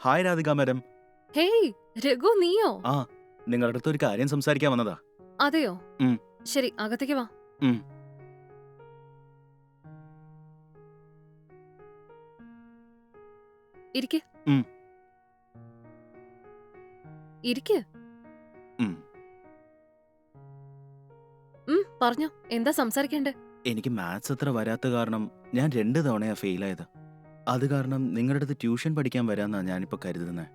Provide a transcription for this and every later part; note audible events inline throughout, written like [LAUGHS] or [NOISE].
Hi Radhika madam hey Raghu നീയോ ആ നിങ്ങളുടെ അടുത്ത് ഒരു കാര്യം സംസാരിക്കാൻ വന്നതാ അതെയോ ഉം. ശരി അകത്തേക്ക് വാ ഉം. ഇരിക്ക് ഉം. ഇരിക്ക് ഉം. പറഞ്ഞോ എന്താ സംസാരിക്കണ്ടേ? എനിക്ക് മാത്സ് അത്ര വരാത്ത കാരണം ഞാൻ രണ്ട് തവണയാ ഫെയിലായത് അത് കാരണം നിങ്ങളുടെ അടുത്ത് ട്യൂഷൻ പഠിക്കാൻ വരാന്നാ ഞാനിപ്പോൾ കരുതുന്നത്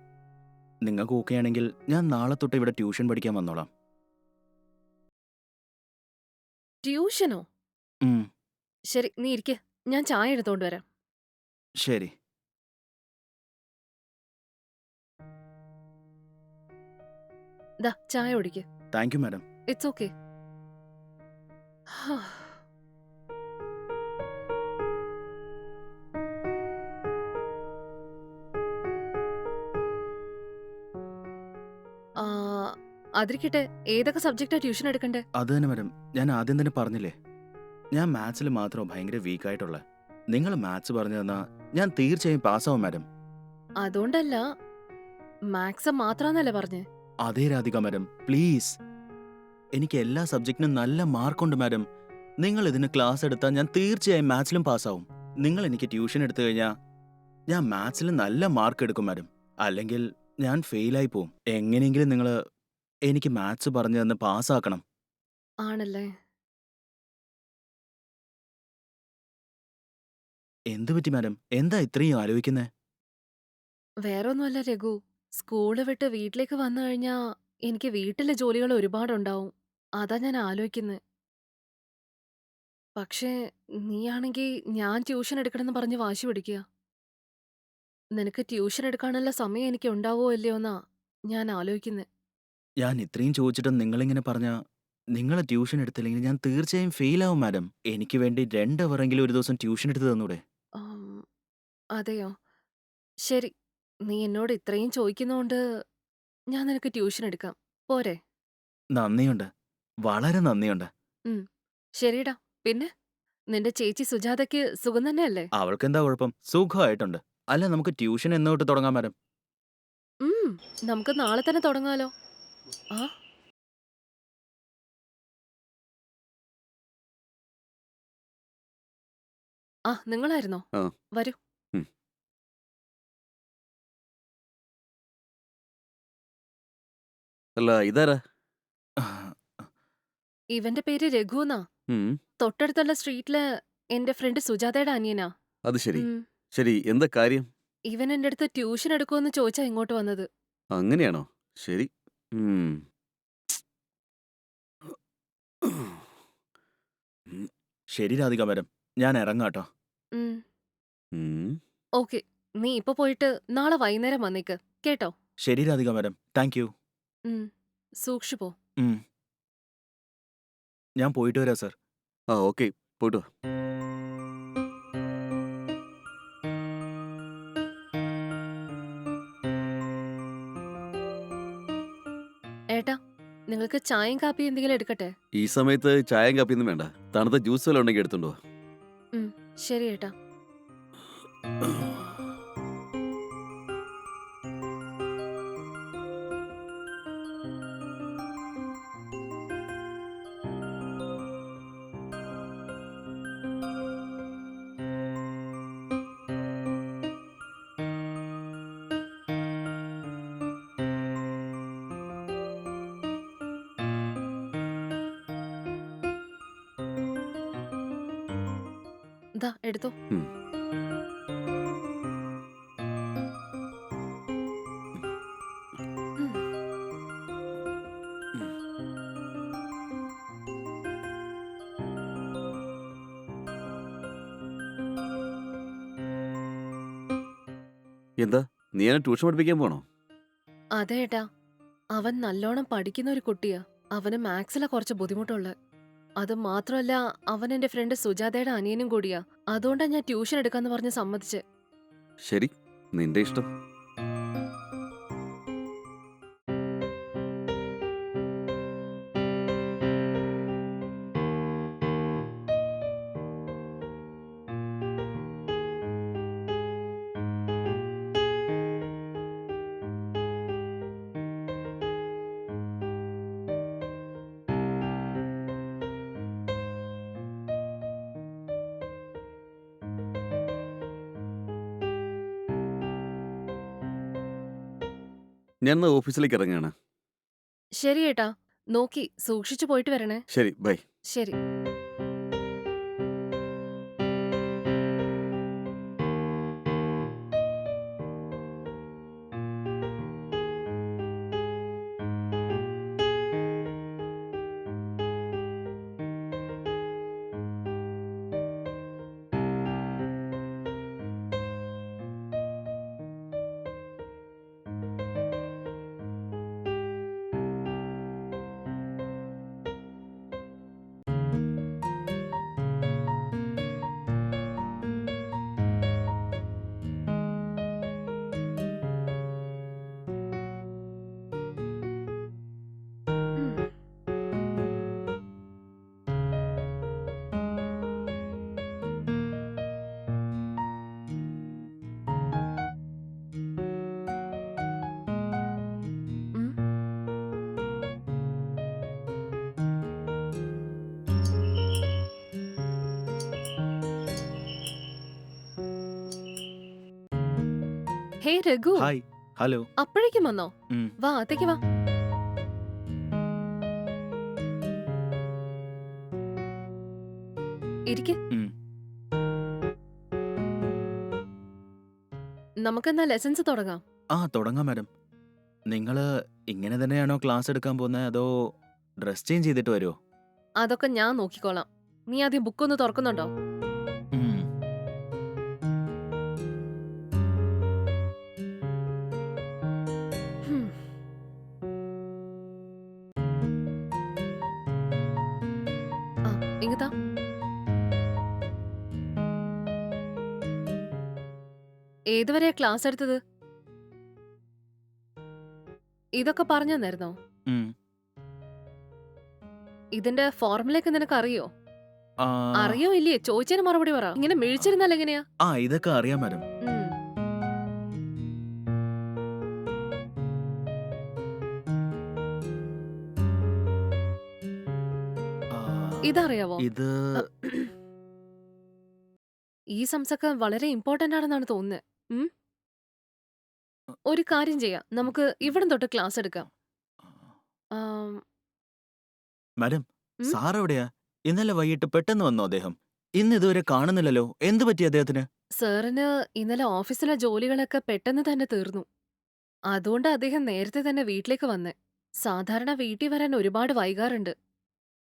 നിങ്ങൾക്ക് ഓക്കെ ആണെങ്കിൽ ഞാൻ നാളെ തൊട്ട് ഇവിടെ ട്യൂഷൻ പഠിക്കാൻ വന്നോളാം. ട്യൂഷനോ ഉം, ശരി നീ ഇരിക്ക. ഞാൻ ചായ എടുത്തോണ്ട് വരാം. ശരി. ദാ ചായ ഒടിക്ക് thank you madam it's okay അതിരിക്കട്ടെ ഏതൊക്കെ സബ്ജക്റ്റാ ട്യൂഷൻ എടുക്കണ്ടേ? അത് തന്നെ മാഡം ഞാൻ ആദ്യം തന്നെ പറഞ്ഞില്ലേ? ഞാൻ മാത്സിൽ മാത്രം ഭയങ്കര വീക്കായിട്ടുള്ള നിങ്ങൾ മാത്സ് പറഞ്ഞു തന്നാ ഞാൻ തീർച്ചയായും പാസ്സാവും മാഡം അതുകൊണ്ടല്ല മാത്സ് മാത്രാന്നല്ലേ പറഞ്ഞേ? അതേ രാധിക മാഡം പ്ലീസ് എനിക്ക് എല്ലാ സബ്ജക്റ്റിനും നല്ല മാർക്കുണ്ട് മാഡം. നിങ്ങൾ ഇതിന് ക്ലാസ് എടുത്താൽ ഞാൻ തീർച്ചയായും മാത്സിലും പാസ്സാവും. നിങ്ങൾ എനിക്ക് ട്യൂഷൻ എടുത്തു കഴിഞ്ഞാൽ ഞാൻ മാത്സിൽ നല്ല മാർക്ക് എടുക്കും മാഡം. അല്ലെങ്കിൽ ഞാൻ ഫെയിലായി പോവും. എങ്ങനെയെങ്കിലും നിങ്ങൾ എനിക്ക് മാത്സ് പറഞ്ഞു തന്ന് പാസ്സാക്കണം. ആണല്ലേ? എന്തു പറ്റി മാഡം? എന്താ ഇത്രയും ആലോചിക്കുന്നത് വേറൊന്നുമല്ല രഘു. സ്കൂൾ വിട്ട് വീട്ടിലേക്ക് വന്നു കഴിഞ്ഞാ എനിക്ക് വീട്ടിലെ ജോലികൾ ഒരുപാടുണ്ടാവും. അതാ ഞാൻ ആലോചിക്കുന്നത് പക്ഷേ നീയാണെങ്കിൽ ഞാൻ ട്യൂഷൻ എടുക്കണമെന്ന് പറഞ്ഞ് വാശി പിടിക്കുക നിനക്ക് ട്യൂഷൻ എടുക്കാനുള്ള സമയം എനിക്ക് ഉണ്ടാവോ ഇല്ലയോന്നാ ഞാൻ ആലോചിക്കുന്നത് ഞാൻ ഇത്രയും ചോദിച്ചിട്ടും നിങ്ങളിങ്ങനെ പറഞ്ഞാ, നിങ്ങൾ ട്യൂഷൻ എടുത്തില്ലെങ്കിൽ ഞാൻ തീർച്ചയായും ഫെയിൽ ഫെയിലാവും മാഡം. എനിക്ക് വേണ്ടി രണ്ടവറെങ്കിലും ഒരു ദിവസം ട്യൂഷൻ എടുത്ത് തന്നൂടെ. അതെയോ? ശരി. നീ എന്നോട് ഇത്രയും ചോദിക്കുന്നോണ്ട് ഞാൻ നിനക്ക് ട്യൂഷൻ എടുക്കാം. പോരെ. നന്ദിയുണ്ട്. വളരെ നന്ദിയുണ്ട്. ശരിടാ പിന്നെ? നിന്റെ ചേച്ചി സുജാതയ്ക്ക് സുഖം തന്നെയല്ലേ? അവൾക്ക് എന്താ കുഴപ്പം? സുഖമായിട്ടുണ്ട്. അല്ല നമുക്ക് ട്യൂഷൻ എന്നോട്ട് തുടങ്ങാൻ മാഡം. ഉം, നമുക്ക് നാളെ തന്നെ തുടങ്ങാലോ. ആ. ആ നിങ്ങളായിരുന്നോ? ആ. വരൂ. അല്ല ഇതാരാ? ഇവന്റെ പേര് രഘു എന്നാ. ഉം, തൊട്ടടുത്തുള്ള സ്ട്രീറ്റിൽ എന്റെ ഫ്രണ്ട് സുജാതയുടെ അനിയനാ. അത് ശരി. ഉം, ശരി എന്താ കാര്യം? ഇവൻ എന്റെ അടുത്ത് ട്യൂഷൻ എടുക്കുമെന്ന് ചോദിച്ചാ ഇങ്ങോട്ട് വന്നത്. അങ്ങനെയാണോ? ശരി. ഉം. ശരി രാധിക മരം ഞാൻ ഇറങ്ങാട്ടോ. ഉം, ഉം. ഓക്കെ നീ ഇപ്പൊ പോയിട്ട് നാളെ വൈകുന്നേരം വന്നേക്ക്. കേട്ടോ? ശരി രാധിക മരം താങ്ക് യു. സൂക്ഷിപ്പോ ഉം. ഞാൻ പോയിട്ട് വരാം സർ. ആ ഓക്കെ. പോയിട്ട് വാ. ഏട്ടാ നിങ്ങൾക്ക് ചായയും കാപ്പിയും എന്തെങ്കിലും എടുക്കട്ടെ? ഈ സമയത്ത് ചായയും കാപ്പിയൊന്നും വേണ്ട. തണുത്ത ജ്യൂസ് വല്ലതും ഉണ്ടെങ്കിൽ എടുത്തുണ്ടോ ശരി ഏട്ടാ. എടുത്തോ. എന്താ? നീ എന്നെ ട്യൂഷൻ പഠിപ്പിക്കാൻ പോണോ? അതെ ഏട്ടാ. അവൻ നല്ലോണം പഠിക്കുന്ന ഒരു കുട്ടിയാ. അവന് മാത്സിലാ കുറച്ച് ബുദ്ധിമുട്ടുള്ളത്. അത് മാത്രമല്ല അവൻ എന്റെ ഫ്രണ്ട് സുജാതയുടെ അനിയനും കൂടിയാ. അതുകൊണ്ടാ ഞാൻ ട്യൂഷൻ എടുക്കാന്ന് പറഞ്ഞ് സമ്മതിച്ച്. ശരി നിന്റെ ഇഷ്ടം. ഞാൻ എന്നാ ഓഫീസിലേക്ക് ഇറങ്ങുകയാണ് ശരി ഏട്ടാ നോക്കി സൂക്ഷിച്ചു പോയിട്ട് വരണേ. ശരി ബൈ. ശരി. ഹേ രഘു ഹായ് ഹലോ അപ്പോഴേക്കും വന്നോ? ഉം. വാ അത്തേക്ക് വാ. ഇരിക്ക്. ഉം. നമുക്കെന്നാ ലെസൺസ് തുടങ്ങാം. ആ തുടങ്ങാം മാഡം നിങ്ങൾ ഇങ്ങനെ തന്നെയാണോ ക്ലാസ് എടുക്കാൻ പോകുന്നത് അതോ ഡ്രസ് ചേഞ്ച് ചെയ്തിട്ട് വരുമോ അതൊക്കെ ഞാൻ നോക്കിക്കോളാം. നീ ആദ്യം ബുക്ക് ഒന്ന് തുറക്കുന്നുണ്ടോ? ഏതുവരെയാ ക്ലാസ് എടുത്തത്? ഇതൊക്കെ പറഞ്ഞു തന്നായിരുന്നോ ഇതിന്റെ ഫോർമുലയൊക്കെ നിനക്ക് അറിയോ? അറിയോ ഇല്ലേ ചോദിച്ചതിന് മറുപടി പറ. ഇങ്ങനെ മിഴിച്ചിരുന്നാൽ എങ്ങനെയാ? ആ ഇതൊക്കെ അറിയാം മാഡം. ഇതറിയാവോ? ഇത് ഈ സംസൊക്കെ വളരെ ഇമ്പോർട്ടന്റ് ആണെന്നാണ് തോന്നുന്നത് ഉം? ഒരു കാര്യം ചെയ്യാം. നമുക്ക് ഇവിടം തൊട്ട് ക്ലാസ് എടുക്കാം. ആം, മാഡം ഉം? സാർ എവിടെയാ ഇന്നലെ വൈകിട്ട് പെട്ടെന്ന് വന്നോ അദ്ദേഹം? ഇന്ന് ഇതുവരെ കാണുന്നില്ലല്ലോ. എന്ത് പറ്റി അദ്ദേഹത്തിന്? സാറിന് ഇന്നലെ ഓഫീസിലെ ജോലികളൊക്കെ പെട്ടെന്ന് തന്നെ തീർന്നു. അതുകൊണ്ട് അദ്ദേഹം നേരത്തെ തന്നെ വീട്ടിലേക്ക് വന്നേ. സാധാരണ വീട്ടിൽ വരാൻ ഒരുപാട് വൈകാറുണ്ട്.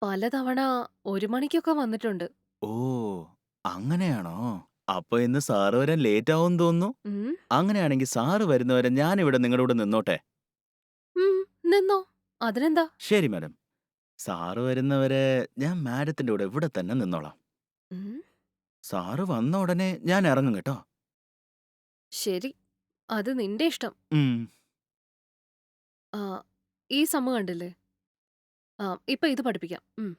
പലതവണ ഒരു മണിക്കൊക്കെ വന്നിട്ടുണ്ട്. ഓ അങ്ങനെയാണോ? അപ്പൊ ഇന്ന് സാറ് വരാൻ ലേറ്റ് ആവും തോന്നുന്നു. ഉം, അങ്ങനെയാണെങ്കിൽ സാറ് വരുന്നവരെ ഞാൻ ഇവിടെ നിങ്ങളുടെ കൂടെ നിന്നോട്ടെ. ഉം, നിന്നോ? അതിനെന്താ? ശരി മാഡം. സാറ് വരുന്നവരെ ഞാൻ മാഡത്തിന്റെ കൂടെ ഇവിടെ തന്നെ നിന്നോളാം. ഉം, സാറ് വന്ന ഉടനെ ഞാൻ ഇറങ്ങും കേട്ടോ. ശരി. അത് നിന്റെ ഇഷ്ടം. ഉം. ആ, ഈ സമ്മ കണ്ടില്ലേ? ആ ഇപ്പൊ ഇത് പഠിപ്പിക്കാം. ഉം.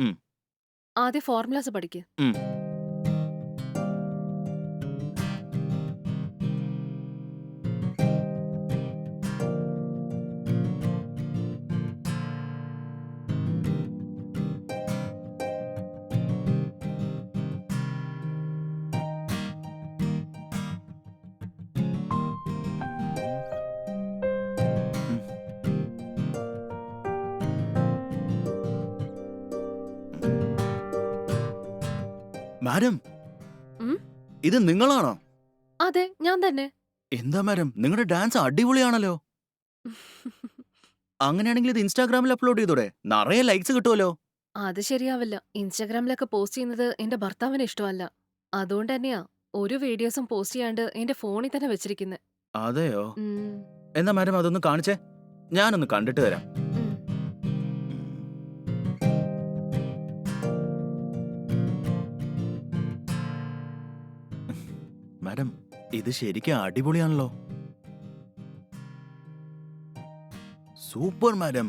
ഉം. ആദ്യം ഫോർമുലാസ് പഠിക്ക്. ഉം. മാഡം. ഉം? ഇത് നിങ്ങളാണോ? അതെ ഞാൻ തന്നെ. എന്താ മാഡം? നിങ്ങളുടെ ഡാൻസ് അടിപൊളിയാണല്ലോ. [LAUGHS] അങ്ങനെയാണെങ്കിൽ ഇത് ഇൻസ്റ്റാഗ്രാമിൽ അപ്ലോഡ് ചെയ്തോടെ? നിറയെ ലൈക്സ് കിട്ടുമല്ലോ അത് ശരിയാവില്ല. ഇൻസ്റ്റാഗ്രാമിലൊക്കെ പോസ്റ്റ് ചെയ്യുന്നത് എന്റെ ഭർത്താവിന് ഇഷ്ടമല്ല. അതുകൊണ്ട് തന്നെയാ ഒരു വീഡിയോസും പോസ്റ്റ് ചെയ്യാണ്ട് എന്റെ ഫോണിൽ തന്നെ വെച്ചിരിക്കുന്നത് അതെയോ? എന്നാ മാഡം അതൊന്ന് കാണിച്ചേ. ഞാനൊന്ന് കണ്ടിട്ട് വരാം. ഇത് ശരിക്കും അടിപൊളിയാണല്ലോ. Super madam.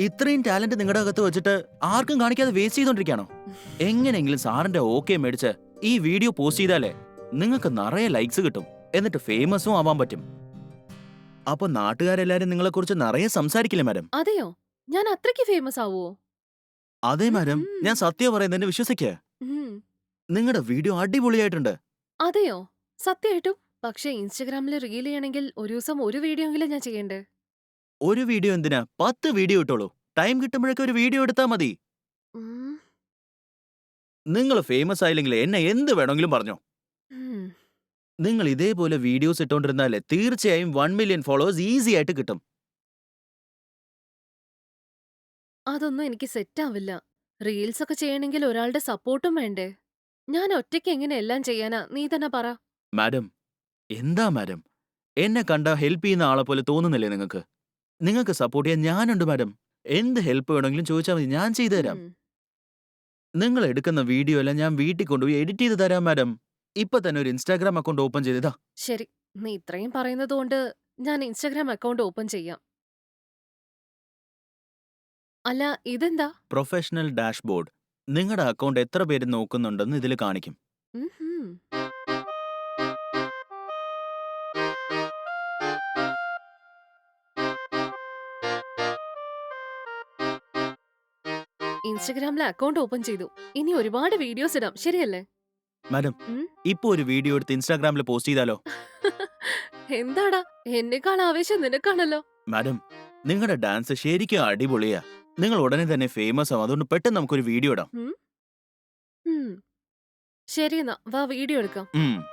ഇത്രയും ടാലന്റ് നിങ്ങളുടെ അകത്ത് വെച്ചിട്ട് ആർക്കും കാണിക്കാതെ വേസ്റ്റ് ചെയ്തോണ്ടിരിക്കാണോ എങ്ങനെയെങ്കിലും സാറിന്റെ ഓക്കെ മേടിച്ച് ഈ വീഡിയോ പോസ്റ്റ് ചെയ്താലേ നിങ്ങൾക്ക് നിറയെ ലൈക്സ് കിട്ടും. എന്നിട്ട് ഫേമസും ആവാൻ പറ്റും. അപ്പൊ നാട്ടുകാരെല്ലാരും നിങ്ങളെ കുറിച്ച് നിറയെ സംസാരിക്കില്ലേ മാഡം? അതെയോ? ഞാൻ അത്രയ്ക്ക് ഫേമസ് ആവുമോ അതെ മാഡം. ഞാൻ സത്യം പറയുന്നതിന് വിശ്വസിക്ക. നിങ്ങളുടെ വീഡിയോ അടിപൊളിയായിട്ടുണ്ട്. അതെയോ? സത്യമായിട്ടും പക്ഷെ ഇൻസ്റ്റാഗ്രാമിൽ റീൽ ചെയ്യണമെങ്കിൽ ഒരു ദിവസം ഒരു വീഡിയോ എങ്കിലും ഞാൻ ചെയ്യണ്ടേ? ഒരു വീഡിയോ എന്തിനാ? പത്ത് വീഡിയോ ഇട്ടോളൂ. ടൈം കിട്ടുമ്പോഴൊക്കെ ഒരു വീഡിയോ എടുത്താൽ മതി. ഉം, നിങ്ങൾ ഫേമസ് ആയില്ലെങ്കിൽ എന്നെ എന്ത് വേണമെങ്കിലും പറഞ്ഞോ. ഉം. നിങ്ങൾ ഇതേപോലെ വീഡിയോസ് ഇട്ടോണ്ടിരുന്നാലേ തീർച്ചയായും വൺ മില്യൺ ഫോളോവേഴ്സ് ഈസി ആയിട്ട് കിട്ടും. അതൊന്നും എനിക്ക് സെറ്റ് ആവില്ല റീൽസ് ഒക്കെ ചെയ്യണമെങ്കിൽ ഒരാളുടെ സപ്പോർട്ടും വേണ്ടേ? ഞാൻ ഒറ്റയ്ക്ക് എങ്ങനെ എല്ലാം ചെയ്യാനാ? നീ തന്നെ പറ. മാഡം എന്താ മാഡം? എന്നെ കണ്ട ഹെൽപ്പ് ചെയ്യുന്ന ആളെ പോലെ തോന്നുന്നില്ലേ നിങ്ങൾക്ക്? നിങ്ങൾക്ക് സപ്പോർട്ട് ചെയ്യാൻ ഞാനുണ്ട് മാഡം. എന്ത് ഹെൽപ്പ് വേണമെങ്കിലും ചോദിച്ചാൽ മതി. ഞാൻ ചെയ്തു തരാം. ഉം. നിങ്ങൾ എടുക്കുന്ന വീഡിയോ എല്ലാം ഞാൻ വീട്ടിൽ കൊണ്ടുപോയി എഡിറ്റ് ചെയ്ത് തരാം മാഡം. ഇപ്പൊ തന്നെ ഒരു ഇൻസ്റ്റാഗ്രാം അക്കൗണ്ട് ഓപ്പൺ ചെയ്തതാ ശരി. നീ ഇത്രയും പറയുന്നത് കൊണ്ട് ഞാൻ ഇൻസ്റ്റാഗ്രാം അക്കൗണ്ട് ഓപ്പൺ ചെയ്യാം. അല്ല ഇതെന്താ? Professional dashboard. നിങ്ങളുടെ അക്കൗണ്ട് എത്ര പേര് നോക്കുന്നുണ്ടെന്ന് ഇതിൽ കാണിക്കും. ഉം ഇൻസ്റ്റഗ്രാമിലെ അക്കൗണ്ട് ഓപ്പൺ ചെയ്തു. ഇനി ഒരുപാട് വീഡിയോസ് ഇടാം. ശരിയല്ലേ? മാഡം ഉം? ഇപ്പൊ ഒരു വീഡിയോ എടുത്ത് ഇൻസ്റ്റാഗ്രാമിൽ പോസ്റ്റ് ചെയ്താലോ? [LAUGHS] എന്താടാ? എന്നെക്കാൾ ആവേശം നിനക്കാണല്ലോ. മാഡം നിങ്ങളുടെ ഡാൻസ് ശരിക്കും അടിപൊളിയാ. നിങ്ങൾ ഉടനെ തന്നെ ഫേമസ് ആവും. അതുകൊണ്ട് പെട്ടെന്ന് നമുക്കൊരു വീഡിയോ ഇടാം. ഉം. ശരി എന്നാ വാ വീഡിയോ എടുക്കാം. ഉം.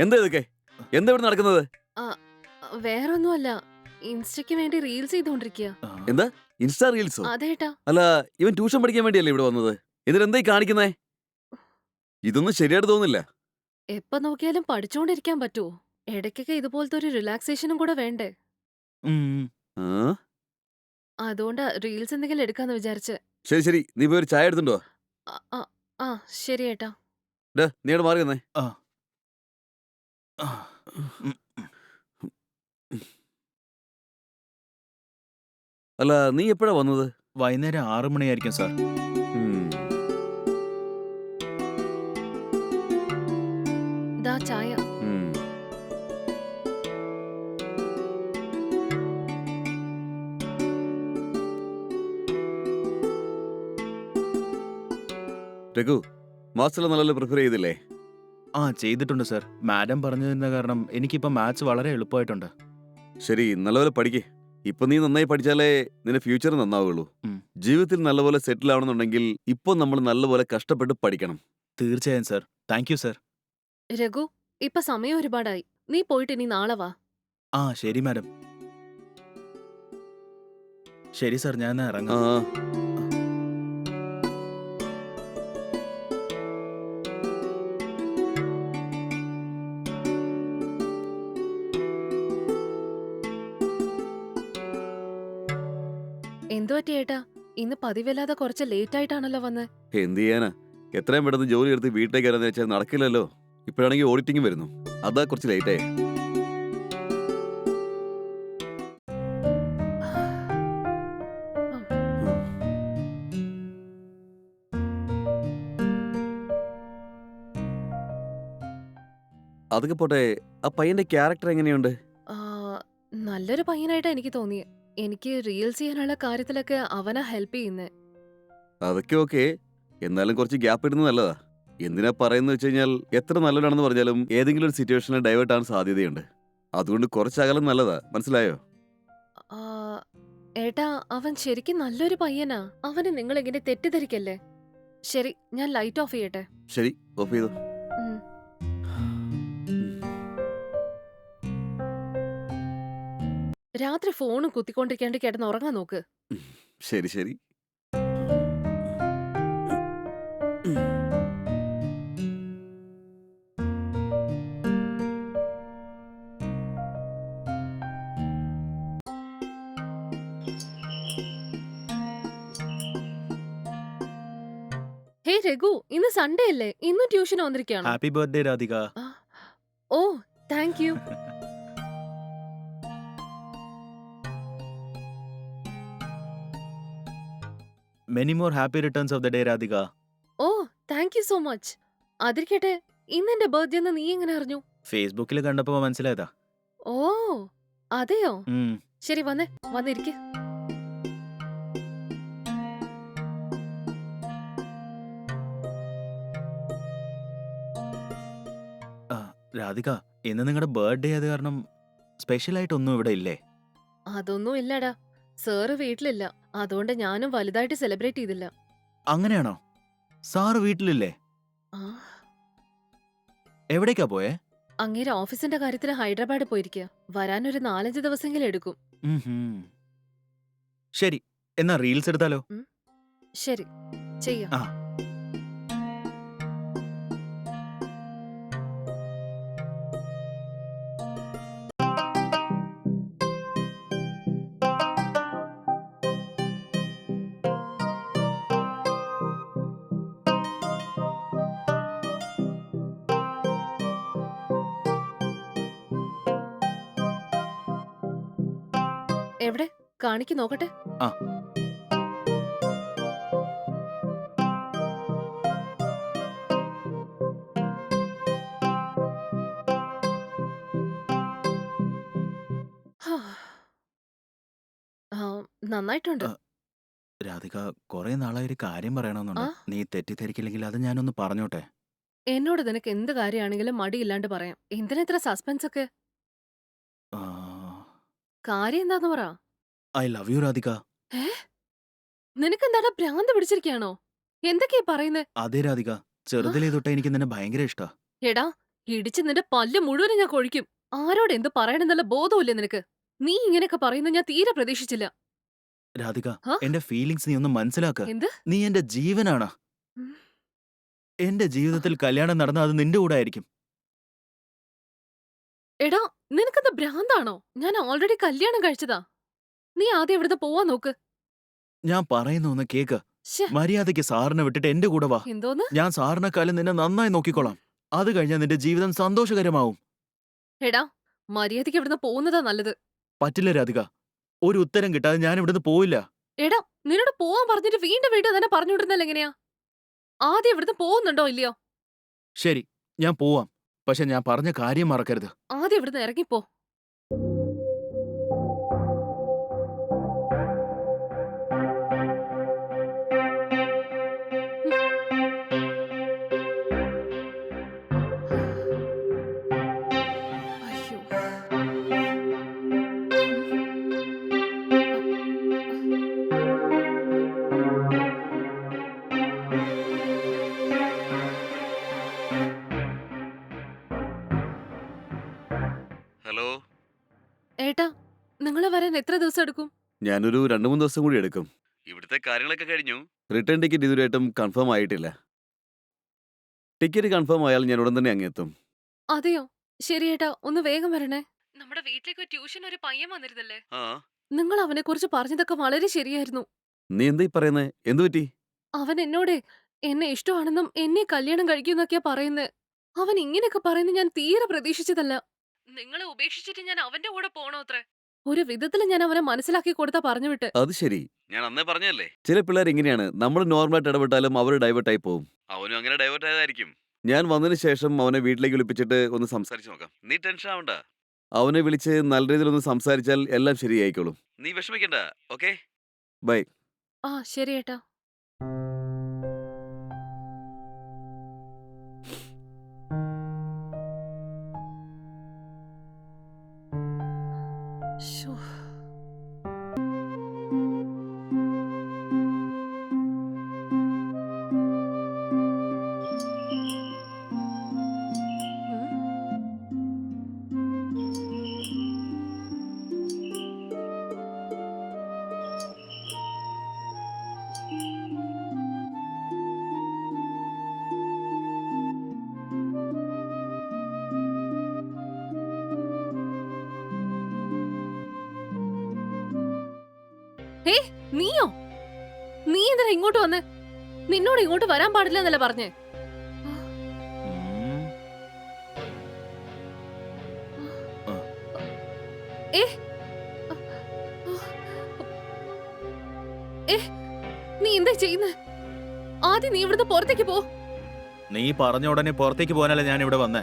എന്താ ഇതൊക്കെ? എന്താ ഇവിടെ നടക്കുന്നത്? വേറൊന്നുമല്ല. ഇൻസ്റ്റയ്ക്ക് വേണ്ടി റീൽസ് ചെയ്തോണ്ടിരിക്കുക എന്താ? ഇൻസ്റ്റാ റീൽസോ? അതേട്ടാ അല്ല ഇവൻ ട്യൂഷൻ പഠിക്കാൻ വേണ്ടിയല്ലേ ഇവിടെ വന്നത്? എന്നിട്ട് എന്തായി കാണിക്കുന്നേ? ഇതൊന്നും ശരിയായിട്ട് തോന്നുന്നില്ല. എപ്പോ നോക്കിയാലും പഠിച്ചോണ്ടിരിക്കാൻ പറ്റുമോ ഇടയ്ക്കൊക്കെ ഇതുപോലത്തെ ഒരു റിലാക്സേഷനും കൂടെ വേണ്ടേ? ആ? അതുകൊണ്ട് റീൽസ് എന്തെങ്കിലും എടുക്കാന്ന് വിചാരിച്ച്. ശരി ശരി. നീ പോയി ഒരു ചായ എടുത്തുണ്ടോ ആ, ശരി ഏട്ടാ. നീ മാറി ആ. അല്ല നീ എപ്പോഴാ വന്നത്? വൈകുന്നേരം ആറു മണിയായിരിക്കും സാർ. ദാ ചായ. രഘു മാസ്റ്റർ നല്ല പ്രിഫർ ചെയ്തില്ലേ? ആ ചെയ്തിട്ടുണ്ട് സർ. മാഡം പറഞ്ഞു തരുന്ന കാരണം എനിക്കിപ്പോ മാത്സ് വളരെ എളുപ്പമായിട്ടുണ്ട്. ശരി നല്ലപോലെ പഠിക്കേ. ഇപ്പൊ നീ നന്നായി പഠിച്ചാലേ നിന്റെ ഫ്യൂച്ചർ നന്നാവുകയുള്ളൂ. ഉം. ജീവിതത്തിൽ നല്ലപോലെ സെറ്റിൽ ആവണമെന്നുണ്ടെങ്കിൽ ഇപ്പൊ നമ്മൾ നല്ലപോലെ കഷ്ടപ്പെട്ട് പഠിക്കണം. തീർച്ചയായും sir. Thank you sir Raghu ഇപ്പൊ സമയം ഒരുപാടായി. നീ പോയിട്ട് ഇനി നാളെ വാ. ആ ശരി മാഡം. ശരി സർ. ഞാൻ ഇറങ്ങാം. ആ. ഇറങ്ങാം എന്തു പറ്റി ഏട്ടാ? ഇന്ന് പതിവില്ലാതെ കുറച്ച് ലേറ്റ് ആയിട്ടാണല്ലോ വന്ന്. എന്ത് ചെയ്യാനാ? എത്രയും പെട്ടെന്ന് ജോലി എടുത്ത് വീട്ടിലേക്ക് വരാന്ന് വെച്ചാൽ നടക്കില്ലല്ലോ. ഇപ്പോഴാണെങ്കിൽ ഓഡിറ്റിംഗ് വരുന്നു. അതാ കുറച്ച് ലേറ്റേ അതൊക്കെ പോട്ടെ ആ പയ്യന്റെ ക്യാരക്ടർ എങ്ങനെയുണ്ട്? നല്ലൊരു പയ്യനായിട്ടാ എനിക്ക് തോന്നിയത് എനിക്ക് റീൽസ് ചെയ്യാനുള്ള കാര്യത്തിലൊക്കെ അവനാ ഹെൽപ്പ് ചെയ്യുന്നേ. അതൊക്കെ ഓക്കെ എന്നാലും കുറച്ച് ഗ്യാപ്പ് ഇടുന്നത് നല്ലതാ. എന്തിനാ പറയുന്നത് വെച്ച് കഴിഞ്ഞാൽ എത്ര നല്ലതാണെന്ന് പറഞ്ഞാലും ഏതെങ്കിലും ഒരു സിറ്റുവേഷനിൽ ഡൈവേർട്ട് ആവാൻ സാധ്യതയുണ്ട്. അതുകൊണ്ട് കുറച്ചകലം നല്ലതാ. മനസ്സിലായോ? ആ, ഏട്ടാ അവൻ ശരിക്കും നല്ലൊരു പയ്യനാ. അവന് നിങ്ങൾ ഇങ്ങനെ തെറ്റിദ്ധരിക്കല്ലേ? ശരി ഞാൻ ലൈറ്റ് ഓഫ് ചെയ്യട്ടെ. ശരി ഓഫ് ചെയ്തു. രാത്രി ഫോണും കുത്തിക്കൊണ്ടിരിക്കാണ്ട് കേട്ടെന്ന് ഉറങ്ങാൻ നോക്ക്. ശരി ശരി. ഹേ രഘു ഇന്ന് സൺഡേ അല്ലേ? ഇന്നും ട്യൂഷൻ വന്നിരിക്കുകയാണ് happy birthday Radhika. Oh thank you. [LAUGHS] Many more happy returns of the day Radhika oh thank you so much അതിരിക്കട്ടെ ഇന്ന് എന്റെ ബർത്ത്ഡേ എന്ന് നീ എങ്ങനെ അറിഞ്ഞു? ഫേസ്ബുക്കിൽ കണ്ടപ്പോ മനസ്സിലായതാ. ഓ അതെയോ? ഉം. ശരി വന്നേ വന്നിരിക്കെ. രാധിക ഇന്ന് നിങ്ങളുടെ ബർത്ത്ഡേ ആയത് കാരണം സ്പെഷ്യൽ ആയിട്ടൊന്നും ഇവിടെ ഇല്ലേ? അതൊന്നും ഇല്ലടാ. സാറ് വീട്ടിലില്ല. അതുകൊണ്ട് ഞാനും വലുതായിട്ട് സെലിബ്രേറ്റ് ചെയ്തില്ല. അങ്ങനെയാണോ? സാറ് വീട്ടിലില്ലേ? ആ, എവിടേക്കാ പോയേ? അങ്ങേരെ ഓഫീസിന്റെ കാര്യത്തിന് ഹൈദരാബാദ് പോയിരിക്കുക വരാനൊരു നാലഞ്ച് ദിവസമെങ്കിലും എടുക്കും. ഉം ഹും. ശരി എന്നാ റീൽസ് എടുത്താലോ? ശരി. ചെയ്യാം. ആ. എവിടെ? കാണിക്ക് നോക്കട്ടെ. ആ. നന്നായിട്ടുണ്ട്. രാധിക കുറെ നാളായി ഒരു കാര്യം പറയണമെന്നുണ്ട്. നീ തെറ്റിദ്ധരിക്കില്ലെങ്കിൽ അത് ഞാനൊന്ന് പറഞ്ഞോട്ടെ? എന്നോട് നിനക്ക് എന്ത് കാര്യമാണെങ്കിലും മടിയില്ലാണ്ട് പറയാം. എന്തിനാ ഇത്ര സസ്പെൻസ് ഒക്കെ? കാര്യം എന്താന്ന് പറ. I love you Radhika. നിനക്ക് എന്താടാ ഭ്രാന്ത് പിടിച്ചിരിക്കാണോ എന്തൊക്കെയാ പറയുന്നേ? അതെ രാധിക. ചെറുതിലേ തൊട്ടേ എനിക്ക് നിന്നെ ഭയങ്കര ഇഷ്ടാ. എടാ ഇടിച്ച് നിന്റെ പല്ല് മുഴുവനും ഞാൻ കൊഴിക്കും. ആരോട് എന്ത് പറയണമെന്നുള്ള ബോധമില്ലേ നിനക്ക്? നീ ഇങ്ങനെയൊക്കെ പറയുന്നത് ഞാൻ തീരെ പ്രതീക്ഷിച്ചില്ല. രാധിക ആ? എന്റെ ഫീലിങ്സ് നീ ഒന്ന് മനസ്സിലാക്ക. എന്ത്? നീ എന്റെ ജീവനാണ്. ഉം. എന്റെ ജീവിതത്തിൽ കല്യാണം നടന്ന അത് നിന്റെ കൂടെ ആയിരിക്കും. എടാ നിനക്കെന്താ ഭ്രാന്താണോ? ഞാൻ ഓൾറെഡി കല്യാണം കഴിച്ചതാ. നീ ആദ്യം ഇവിടുന്ന് പോവാ നോക്ക്. ഞാൻ പറയുന്ന ഒന്ന് കേക്ക്. ശ്ശെ, മര്യാദയ്ക്ക് സാറിനെ വിട്ടിട്ട് എന്റെ കൂടെ വാ. എന്തോന്ന്? ഞാൻ സാറിനെക്കാലം നിന്നെ നന്നായി നോക്കിക്കോളാം. അത് കഴിഞ്ഞാൽ നിന്റെ ജീവിതം സന്തോഷകരമാവും. എടാ മര്യാദയ്ക്ക് ഇവിടുന്ന് പോകുന്നതാ നല്ലത്. പറ്റില്ല രാധിക. ഒരു ഉത്തരം കിട്ടാതെ ഞാൻ ഇവിടുന്ന് പോവില്ല. എടാ നിന്നോട് പോവാൻ പറഞ്ഞിട്ട് വീണ്ടും വീണ്ടും തന്നെ പറഞ്ഞുവിടുന്നല്ല എങ്ങനെയാ? ആദ്യം ഇവിടുന്ന് പോകുന്നുണ്ടോ ഇല്ലയോ? ശരി ഞാൻ പോവാം. പക്ഷെ ഞാൻ പറഞ്ഞ കാര്യം മറക്കരുത്. ആദ്യം ഇവിടുന്ന് ഇറങ്ങിപ്പോ. ഹലോ ഏട്ടാ നിങ്ങൾ വരാൻ എത്ര ദിവസം എടുക്കും? ഞാനൊരു രണ്ട് മൂന്ന് ദിവസം കൂടി എടുക്കും. ഇവിടുത്തെ കാര്യങ്ങളൊക്കെ കഴിഞ്ഞു. റിട്ടേൺ ടിക്കറ്റ് ഇതുവരെയായിട്ടും കൺഫേം ആയിട്ടില്ല. ടിക്കറ്റ് കൺഫേം ആയാൽ ഞാൻ ഉടൻ തന്നെ അങ്ങെത്തും. അതെയോ? ശരി ഏട്ടാ ഒന്ന് വേഗം വരണേ. നമ്മുടെ വീട്ടിലേക്ക് ട്യൂഷൻ ഒരു പയ്യൻ വന്നിരുന്നല്ലേ? ആ. നിങ്ങൾ അവനെ കുറിച്ച് പറഞ്ഞതൊക്കെ വളരെ ശരിയായിരുന്നു. നീ എന്താ ഈ പറയുന്നേ? എന്തു പറ്റി? അവൻ എന്നോട് എന്നെ ഇഷ്ടമാണെന്നും എന്നെ കല്യാണം കഴിക്കുന്നൊക്കെയാ പറയുന്നത് അവൻ ഇങ്ങനെയൊക്കെ പറയുന്നത് ഞാൻ തീരെ പ്രതീക്ഷിച്ചതല്ല. നിങ്ങളെ ഉപേക്ഷിച്ചിട്ട് ഞാൻ അവന്റെ കൂടെ പോണോ അത്ര? ഒരു വിധത്തിൽ ഞാൻ അവനെ മനസ്സിലാക്കി കൊടുത്താ പറഞ്ഞു വിട്ട്. അത് ശരി. ഞാൻ അന്നേ പറഞ്ഞല്ലേ ചില പിള്ളേർ ഇങ്ങനെയാണ്. നമ്മൾ നോർമൽ ആയിട്ട് ഇടപെട്ടാലും അവർ ഡൈവേർട്ട് ആയി പോകും അവനും അങ്ങനെ ഡൈവേർട്ട് ആയതായിരിക്കും. ഞാൻ വന്നതിന് ശേഷം അവനെ വീട്ടിലേക്ക് വിളിപ്പിച്ചിട്ട് ഒന്ന് സംസാരിച്ചു നോക്കാം. നീ ടെൻഷൻ ആവണ്ട. അവനെ വിളിച്ച് നല്ല രീതിയിൽ ഒന്ന് സംസാരിച്ചാൽ എല്ലാം ശരിയായിക്കോളും. നീ വിഷമിക്കണ്ട ഓക്കെ ആ ശരി ഏട്ടാ. ഏ നീയോ? നീ എന്തിനാ ഇങ്ങോട്ട് വന്ന്? നിന്നോട് ഇങ്ങോട്ട് വരാൻ പാടില്ല എന്നല്ല പറഞ്ഞേ. നീ എന്താ ചെയ്യുന്നേ? ആദ്യം നീ ഇവിടുന്ന് പുറത്തേക്ക് പോ. നീ പറഞ്ഞ ഉടനെ പുറത്തേക്ക് പോകാനല്ല ഞാൻ ഇവിടെ വന്നേ.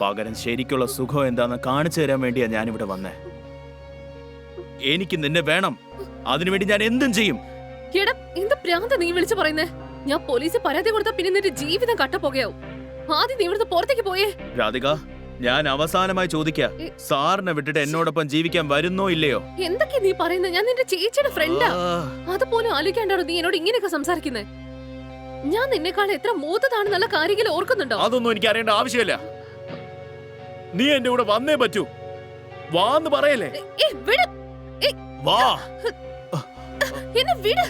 പകരം ശരിക്കുള്ള സുഖം എന്താന്ന് കാണിച്ചു തരാൻ വേണ്ടിയാ ഞാൻ ഇവിടെ വന്നേ. എനിക്ക് നിന്നെ വേണം. അതിനുവേണ്ടി ഞാൻ എന്തും ചെയ്യും. എടാ എന്ത് പ്രാന്ത നീ വിളിച്ചു പറയുന്നേ? ഞാൻ പോലീസിൽ പരാതി കൊടുത്താ പിന്നെ നിന്റെ ജീവിതം കട്ടപ്പോകയാവും ആദ്യം നീ ഇവിടുന്ന് പുറത്തേക്ക് പോയേ. രാധിക ഞാൻ അവസാനമായി ചോദിക്ക സാറിനെ വിട്ടിട്ട് എന്നോടൊപ്പം ജീവിക്കാൻ വരുന്നോ ഇല്ലയോ? എന്തൊക്കെയാ നീ പറയുന്നത് ഞാൻ നിന്റെ ചേച്ചിയുടെ ഫ്രണ്ടാ അതുപോലെ ആലോചിക്കാണ്ടാണോ നീ എന്നോട് ഇങ്ങനെയൊക്കെ സംസാരിക്കുന്നേ? ഞാൻ നിന്നെക്കാൾ എത്ര മൂത്തതാണെന്നുള്ള കാര്യങ്ങൾ ഓർക്കുന്നുണ്ടോ? അതൊന്നും എനിക്ക് അറിയേണ്ട ആവശ്യമില്ല. നീ എന്റെ കൂടെ വന്നേ പറ്റൂ. വാന്ന് പറയല്ലേ? വിട് വാ. എന്നെ വിട്.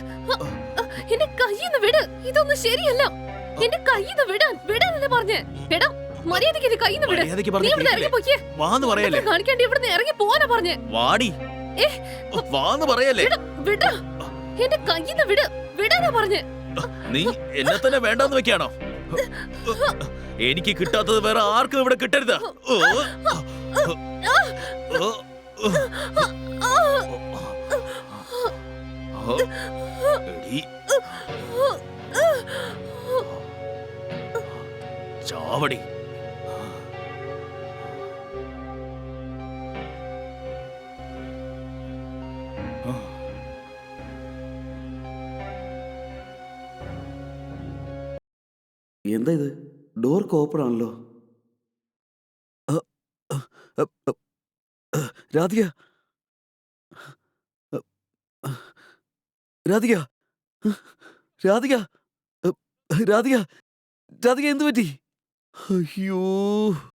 എന്റെ കയ്യിന്ന് വിട്. ഇതൊന്നും ശരിയല്ല. എന്റെ കയ്യിന്ന് വിടാൻ വിടാനല്ലേ പറഞ്ഞേ? എടാ മര്യാദയ്ക്ക് എന്റെ കയ്യിന്ന് വിട്. മര്യാദയ്ക്ക് നീ ഇവിടുന്ന് ഇറങ്ങി പോയിക്കേ വാന്ന് പറയല്ലേ? കാണിക്കാണ്ട് ഇവിടുന്ന് ഇറങ്ങി പോവാനാ പറഞ്ഞേ. വാടി. ഏ, വാന്ന് പറയല്ലേ? വിട് വിടാ. എന്റെ കയ്യിന്ന് വിട്. വിടാനാ പറഞ്ഞേ. നീ എന്നെ തന്നെ വേണ്ടെന്ന് വെക്കാണോ? എനിക്ക് കിട്ടാത്തത് വേറെ ആർക്കും ഇവിടെ കിട്ടരുത്. ഓ. ഓ. ഓ. എടീ, ചാവടി. എന്താ ഇത്? ഡോർ ഓപ്പൺ ആണല്ലോ. രാധിക. രാധിക രാധിക രാധിക രാധിക എന്തു പറ്റി? അയ്യോ.